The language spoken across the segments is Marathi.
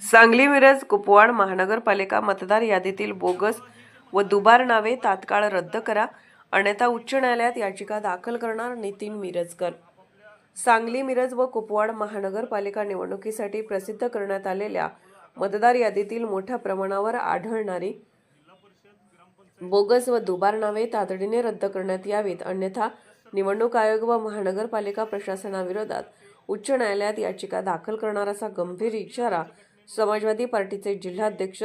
सांगली मिरज कुपवाड महानगरपालिका मतदार यादीतील बोगस व दुबार नावे तात्काळ रद्द करा. अन्यथा उच्च न्यायालयात याचिका दाखल करणार नितीन मिरजकर. सांगली मिरज व कुपवाड महानगरपालिका निवडणुकीसाठी प्रसिद्ध करण्यात आलेल्या मतदार यादीतील मोठ्या प्रमाणावर आढळणारी बोगस व दुबार नावे तातडीने रद्द करण्यात यावीत. अन्यथा निवडणूक आयोग व महानगरपालिका प्रशासनाविरोधात उच्च न्यायालयात याचिका दाखल करणार असा गंभीर इशारा समाजवादी पार्टीचे जिल्हाध्यक्ष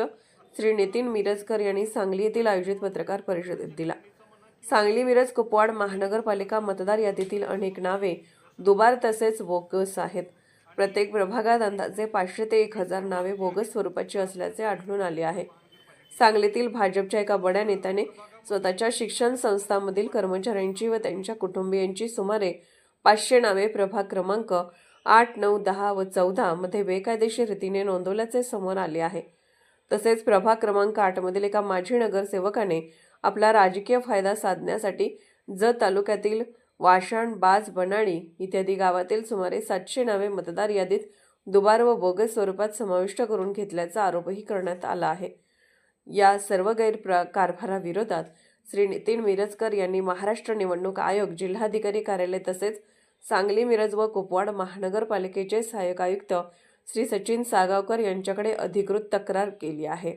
श्री नितीन मिरजकर यांनी सांगली येथील आयोजित पत्रकार परिषदेत दिला. सांगली मिरज कुपवाड महानगरपालिका मतदार यादीतील अनेक नावे दुबार तसेच बोगस आहेत. प्रत्येक प्रभागात अंदाजे पाचशे ते एक हजार नावे बोगस स्वरूपाची असल्याचे आढळून आले आहे. सांगलीतील भाजपच्या एका बड्या नेत्याने स्वतःच्या शिक्षण संस्थांमधील कर्मचाऱ्यांची व त्यांच्या कुटुंबियांची सुमारे पाचशे नावे प्रभाग क्रमांक आठ नऊ दहा व चौदामध्ये बेकायदेशीर रीतीने नोंदवल्याचे समोर आले आहे. तसेच प्रभाग क्रमांक आठमधील एका माजी नगरसेवकाने आपला राजकीय फायदा साधण्यासाठी जत तालुक्यातील वाशाण बाज बनाडी इत्यादी गावातील सुमारे सातशे नावे मतदार यादीत दुबार व बोगस स्वरूपात समाविष्ट करून घेतल्याचा आरोपही करण्यात आला आहे. या सर्व गैरप्र कारभाराविरोधात श्री नितीन मिरजकर यांनी महाराष्ट्र निवडणूक आयोग जिल्हाधिकारी कार्यालय तसेच सांगली मिरज व कुपवाड महानगरपालिकेचे सहाय्यक आयुक्त श्री सचिन सागावकर यांच्याकडे अधिकृत तक्रार केली आहे.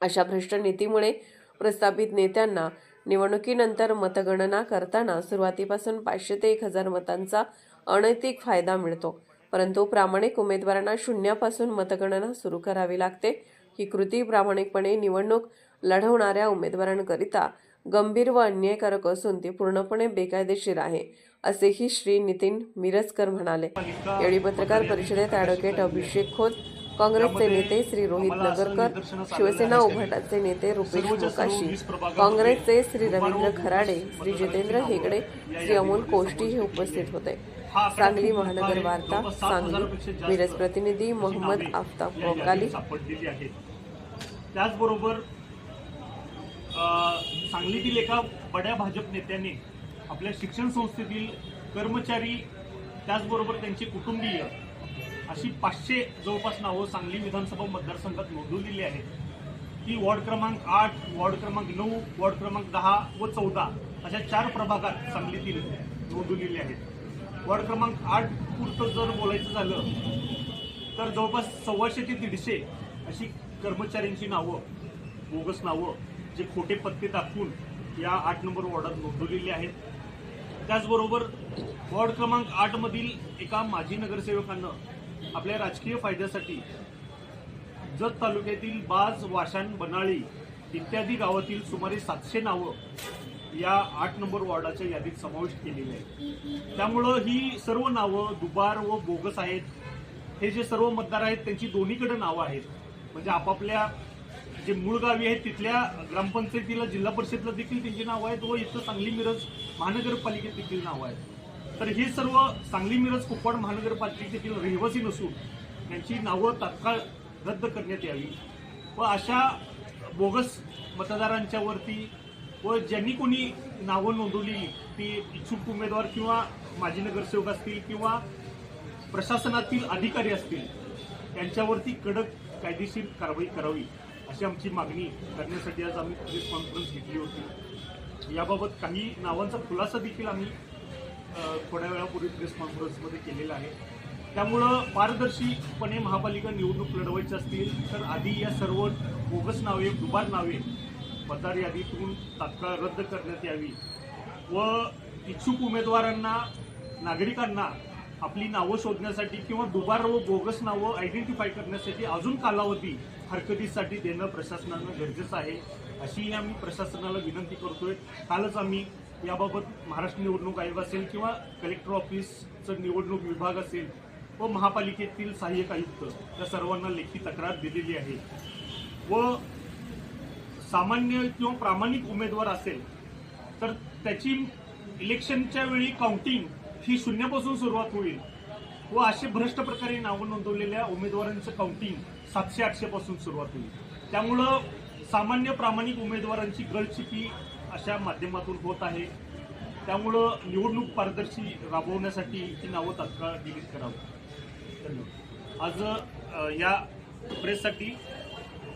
अशा भ्रष्ट नीतीमुळे प्रस्थापित नेत्यांना निवडणुकीनंतर मतगणना करताना सुरुवातीपासून पाचशे ते एक हजार मतांचा अनैतिक फायदा मिळतो परंतु प्रामाणिक उमेदवारांना शून्यापासून मतगणना सुरू करावी लागते. ही कृती प्रामाणिकपणे निवडणूक लढवणाऱ्या उमेदवारांकरिता गंभीर व अन्यायकारक असून ती पूर्णपणे बेकायदेशीर आहे असेही श्री नितीन मिरजकर म्हणाले. यावेळी पत्रकार परिषदेत ॲडव्होकेट अभिषेक खोत काँग्रेसचे नेते श्री रोहित नगरकर शिवसेना उभाटाचे नेते रुपेश मोकाशी काँग्रेसचे श्री रवींद्र खराडे श्री जितेंद्र हेगडे श्री अमोल कोष्टी हे उपस्थित होते. सांगली महानगर वार्ता सांगली. मिरज प्रतिनिधी मोहम्मद आफताब मोकाली. त्याचबरोबर सांगलीतील एका बड्या भाजप नेत्याने आपल्या शिक्षण संस्थेतील कर्मचारी त्याचबरोबर त्यांचे कुटुंबीय अशी पाचशे जवळपास नावं सांगली विधानसभा मतदारसंघात नोंदवलेली आहेत. ती वॉर्ड क्रमांक आठ वॉर्ड क्रमांक नऊ वॉर्ड क्रमांक दहा व चौदा अशा चार प्रभागात सांगलीतील नोंदवलेली आहेत. वॉर्ड क्रमांक आठ पुरतं जर बोलायचं झालं तर जवळपास सव्वाशे ते दीडशे अशी कर्मचाऱ्यांची नावं बोगस नावं जे खोटे पत्ते दाखवून या आठ नंबर वॉर्डात नोंदवलेली आहेत. त्याचबरोबर वॉर्ड क्रमांक आठमधील एका माजी नगरसेवकानं आपल्या राजकीय फायद्यासाठी जत तालुक्यातील बाज वाशान बनाळी इत्यादी गावातील सुमारे सातशे नावं या आठ नंबर वॉर्डाच्या यादीत समाविष्ट केलेली आहे त्यामुळं ही सर्व नावं दुबार व बोगस आहेत. हे जे सर्व मतदार आहेत त्यांची दोन्हीकडे नावं आहेत. म्हणजे आपापल्या जे मूळ गावी आहेत तिथल्या ग्रामपंचायतीला जिल्हा परिषदला देखील त्यांची नावं आहेत व इथं सांगली मिरज महानगरपालिकेत देखील नावं आहेत. तर हे सर्व सांगली मिरज कुपवाड महानगरपालिकेतील रहिवासी नसून यांची नावं तात्काळ रद्द करण्यात यावी व अशा बोगस मतदारांच्यावरती व ज्यांनी कोणी नावं नोंदवली ती इच्छुक उमेदवार किंवा माजी नगरसेवक असतील किंवा प्रशासनातील अधिकारी असतील त्यांच्यावरती कडक कायदेशीर कारवाई करावी. अशी आमची मागणी करण्यासाठी आज आम्ही प्रेस कॉन्फरन्स घेतली होती. याबाबत काही नावांचा खुलासा देखील आम्ही थोड्या वेळापूर्वी प्रेस कॉन्फरन्समध्ये केलेला आहे. त्यामुळं पारदर्शीपणे महापालिका निवडणूक लढवायची असतील तर आधी या सर्व बोगस नावे दुबार नावे मतदार यादीतून तात्काळ रद्द करण्यात यावी. व इच्छुक उमेदवारांना नागरिकांना आपली नावं शोधण्यासाठी किंवा दुबार व बोगस नावं आयडेंटिफाय करण्यासाठी अजून कालावधी हरकतीसाठी देणं प्रशासनानं गरजेचं आहे. अशी आम्ही प्रशासनाला विनंती करतोय. कालच आम्ही याबाबत महाराष्ट्र निवडणूक आयोग असेल किंवा कलेक्टर ऑफिसचं निवडणूक विभाग असेल व महापालिकेतील सहाय्यक आयुक्त या सर्वांना लेखी तक्रार दिलेली आहे. व सामान्य किंवा प्रामाणिक उमेदवार असेल तर त्याची इलेक्शनच्या वेळी काउंटिंग ही शून्यापासून सुरुवात होईल. व असे भ्रष्ट प्रकारे नावं नोंदवलेल्या उमेदवारांचं काउंटिंग सातशे आठशे पासून सुरुवात होईल. त्यामुळं सामान्य प्रामाणिक उमेदवारांची गळचिपी अशा माध्यमातून होत आहे. त्यामुळं निवडणूक पारदर्शी राबवण्यासाठी ही नावं तात्काळ डिलीट करावं. धन्यवाद. आज या प्रेससाठी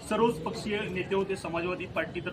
सर्वच पक्षीय नेते होते समाजवादी पार्टी तर